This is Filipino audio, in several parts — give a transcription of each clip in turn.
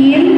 seguir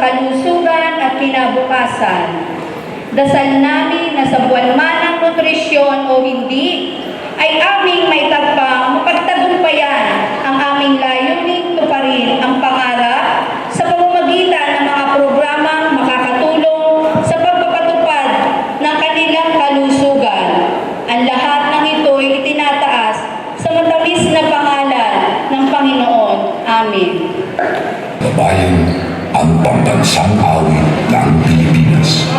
kalusugan at kinabukasan. Dasal namin na sa buwan man ang nutrisyon o hindi, ay aming maitatpang mapagtagumpayan pambansang awit ng Pilipinas.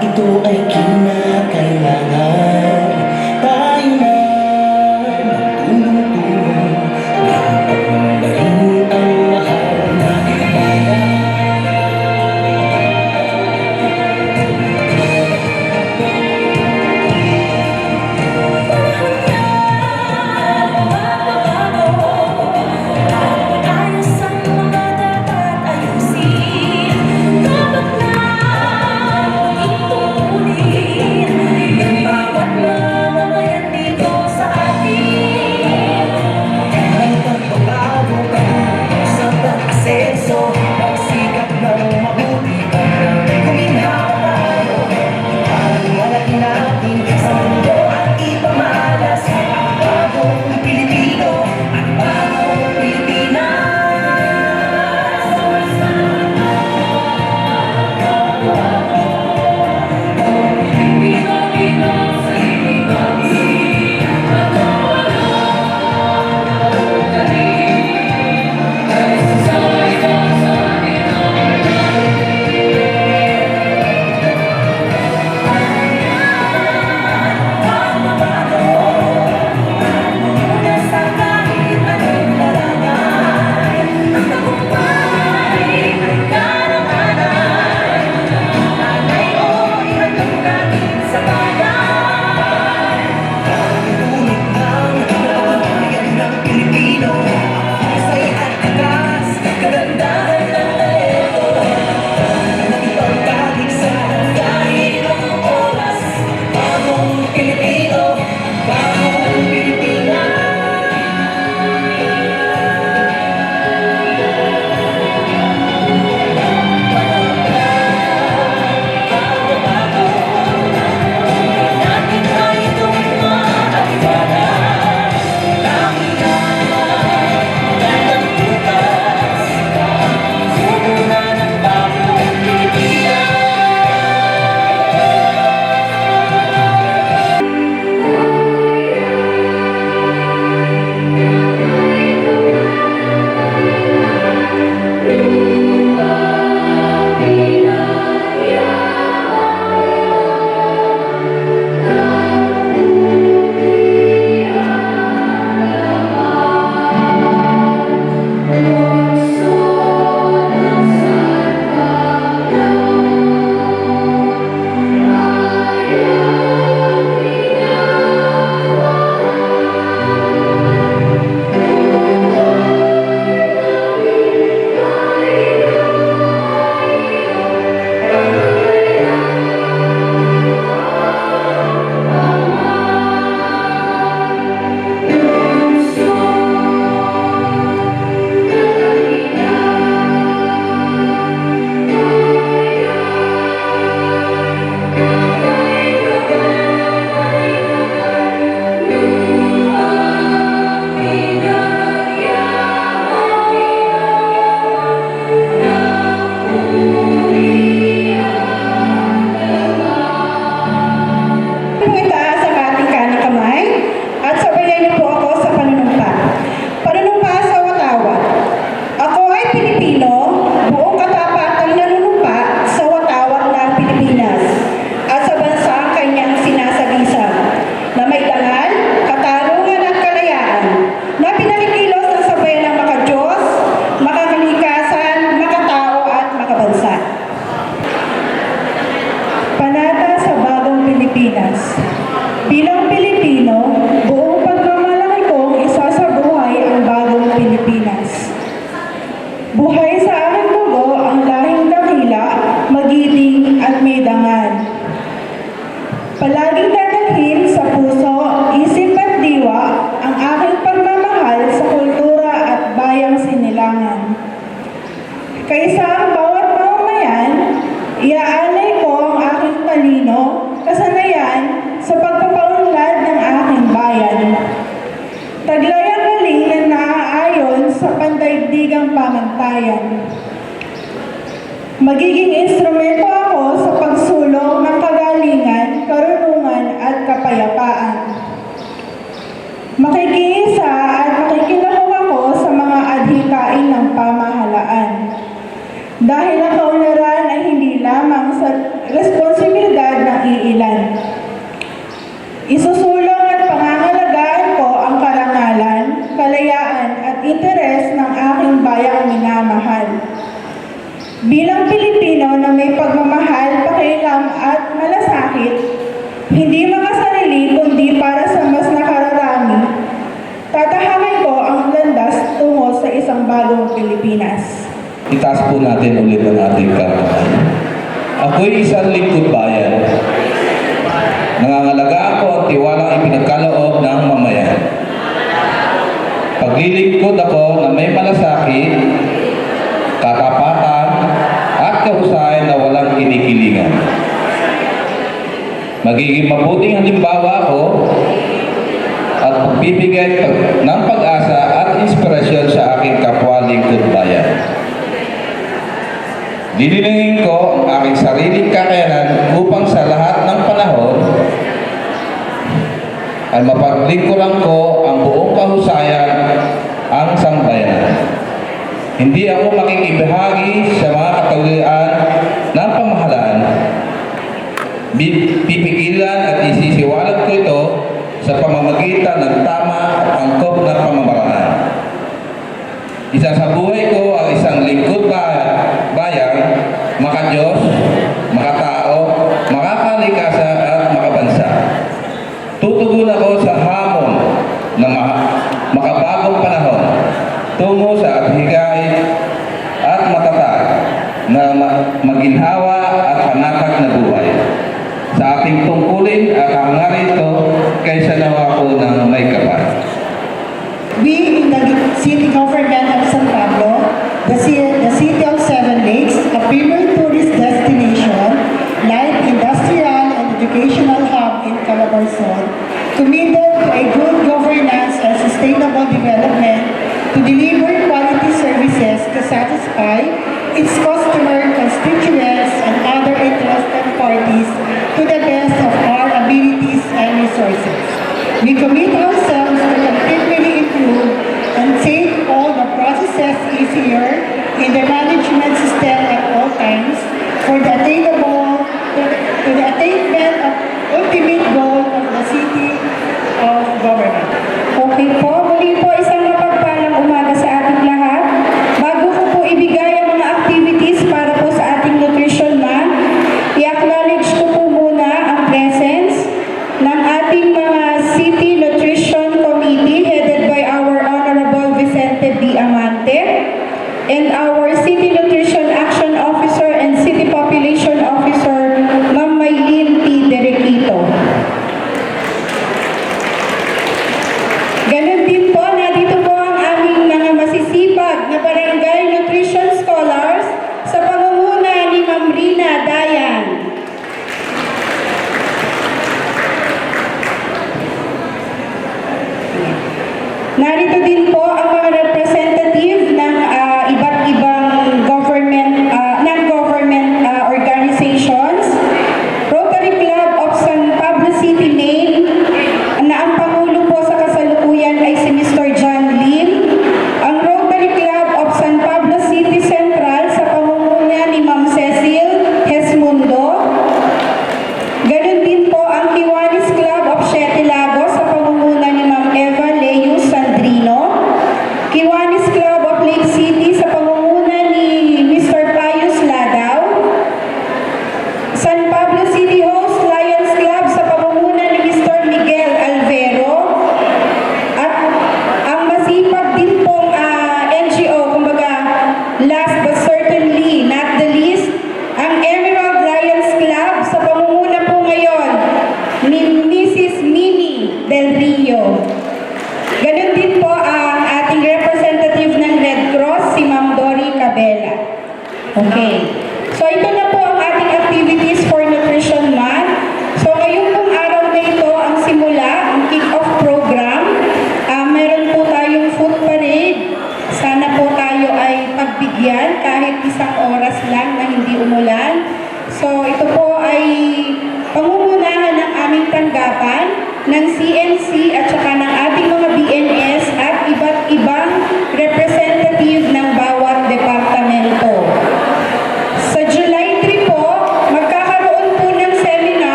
ito ay kinakailangan. Dahil ako na Buhay sa Lipod Bayan. Nangangalaga ako at tiwalang ipinagkaloob ng mamayan. Paglilipod ako na may malasakit, katapatan, at kahusayan na walang kinikilingan. Magiging mabuting halimbawa ako at bibigay ng pag-asa at inspirasyon sa aking kapwa lingkod bayan. Didilihin ko ang aking sariling kakayanan upang sa lahat ng panahon ay mapaglingkuran ko ang buong kahusayan ang sangbayan. Hindi ako makikibahagi sa mga katawian ng pamahalaan. Pipigilan at isisiwalag ko ito sa pamamagitan ng tama at angkop na pamamagitan. Development to deliver quality services to satisfy its customer constituents and other interested parties to the best of our abilities and resources. We commit ourselves to continually improve and take all the processes easier in the management system at all times for the attainable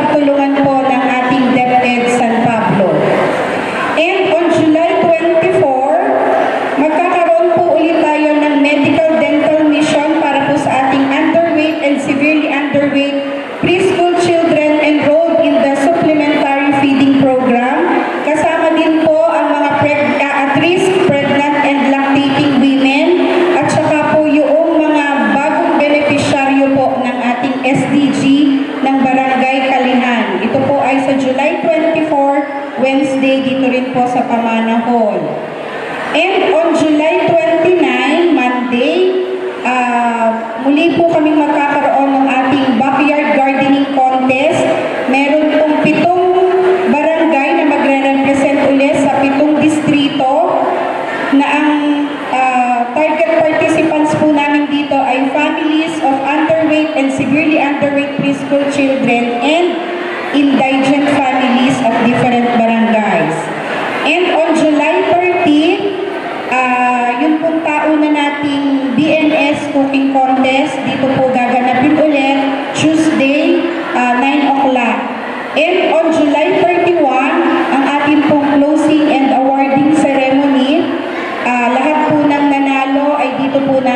cuarto lugar.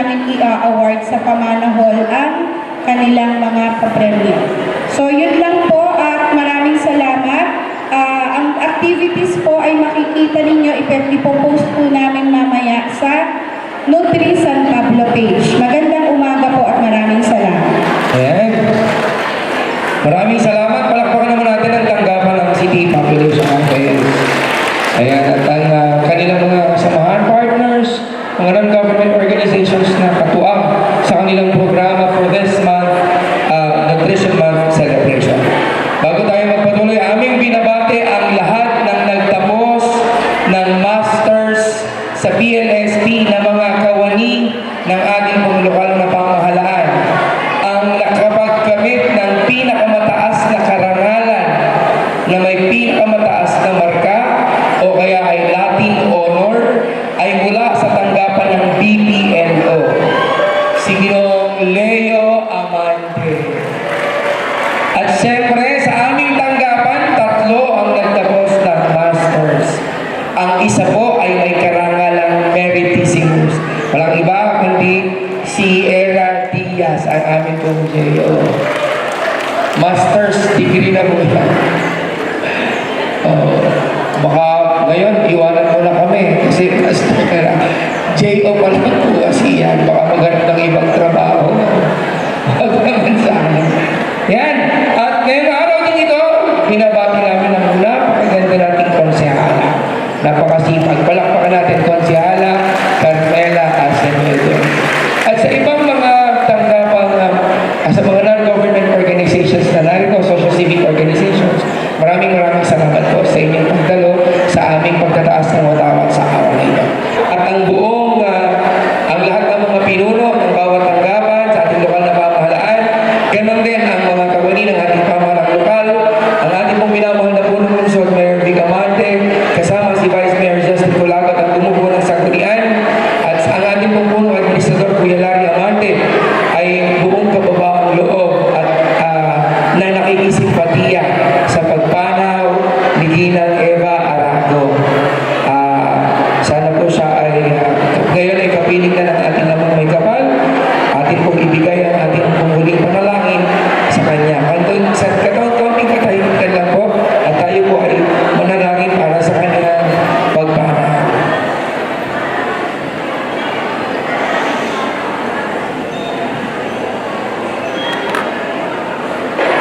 namin i-award ia sa pamanahol ang kanilang mga kapremyo. So yun lang po at maraming salamat. Uh, ang activities po ay makikita ninyo, ipopost po namin mamaya sa Nutri San Pablo page. Magandang umaga po at maraming salamat. Ayan. Maraming salamat. Palakpakan naman natin ang tanggapan ng City Population Campaign. Ayan. At organizations na katuang sa kanilang programa for this month, ah, uh, Nutrition Month Celebration. Bago tayo magpatuloy, aming binabate ang lahat ng nagtapos ng Masters sa PLSP na mga kawani ng ating kayo. Master's degree na po yan. Oh, baka ngayon, iwanan mo na kami kasi master ka. J.O. pa po kasi yan. Baka maghanap ng ibang trabaho. Huwag naman sa akin. Yan. At ngayong araw din ito, binabati namin ang mula. Paganda nating konsehala. Napakasipag. Palakpakan natin konsehala, Carmela Acevedo.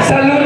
Salud.